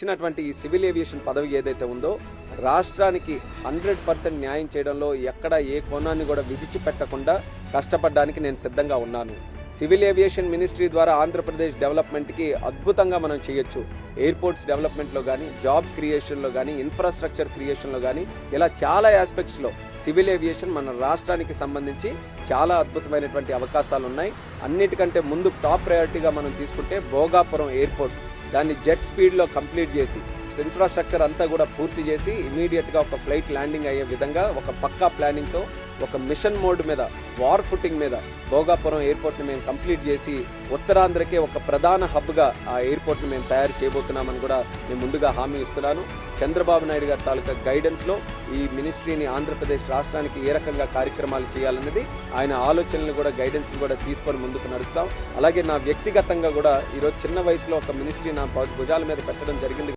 ఇచ్చినటువంటి ఈ civil aviation పదవి ఏదైతే ఉందో రాష్ట్రానికి హండ్రెడ్ పర్సెంట్ న్యాయం చేయడంలో ఎక్కడ ఏ కోణాన్ని కూడా విడిచిపెట్టకుండా కష్టపడడానికి నేను సిద్ధంగా ఉన్నాను. సివిల్ ఏవియేషన్ మినిస్ట్రీ ద్వారా ఆంధ్రప్రదేశ్ డెవలప్మెంట్కి అద్భుతంగా మనం చేయొచ్చు. ఎయిర్పోర్ట్స్ డెవలప్మెంట్లో కానీ జాబ్ క్రియేషన్లో కానీ ఇన్ఫ్రాస్ట్రక్చర్ క్రియేషన్లో కానీ ఇలా చాలా ఆస్పెక్ట్స్లో సివిల్ ఏవియేషన్ మన రాష్ట్రానికి సంబంధించి చాలా అద్భుతమైనటువంటి అవకాశాలు ఉన్నాయి అన్నిటికంటే ముందు టాప్ ప్రయారిటీగా మనం తీసుకుంటే భోగాపురం ఎయిర్పోర్ట్. దాన్ని జెట్ స్పీడ్లో కంప్లీట్ చేసి ఇన్ఫ్రాస్ట్రక్చర్ అంతా కూడా పూర్తి చేసి ఇమీడియట్గా ఒక ఫ్లైట్ ల్యాండింగ్ అయ్యే విధంగా ఒక పక్కా ప్లానింగ్తో ఒక మిషన్ మోడ్ మీద వార్ ఫుటింగ్ మీద భోగాపురం ఎయిర్పోర్ట్ని మేము కంప్లీట్ చేసి ఉత్తరాంధ్రకే ఒక ప్రధాన హబ్గా ఆ ఎయిర్పోర్ట్ని మేము తయారు చేయబోతున్నామని కూడా నేను ముందుగా హామీ ఇస్తున్నాను. చంద్రబాబు నాయుడు గారి తాలూకా గైడెన్స్లో ఈ మినిస్ట్రీని ఆంధ్రప్రదేశ్ రాష్ట్రానికి ఏ రకంగా కార్యక్రమాలు చేయాలన్నది ఆయన ఆలోచనలు కూడా గైడెన్స్ కూడా తీసుకొని ముందుకు నడుస్తాం. అలాగే నా వ్యక్తిగతంగా కూడా ఈరోజు చిన్న వయసులో ఒక మినిస్ట్రీ నా భుజాల మీద పెట్టడం జరిగింది.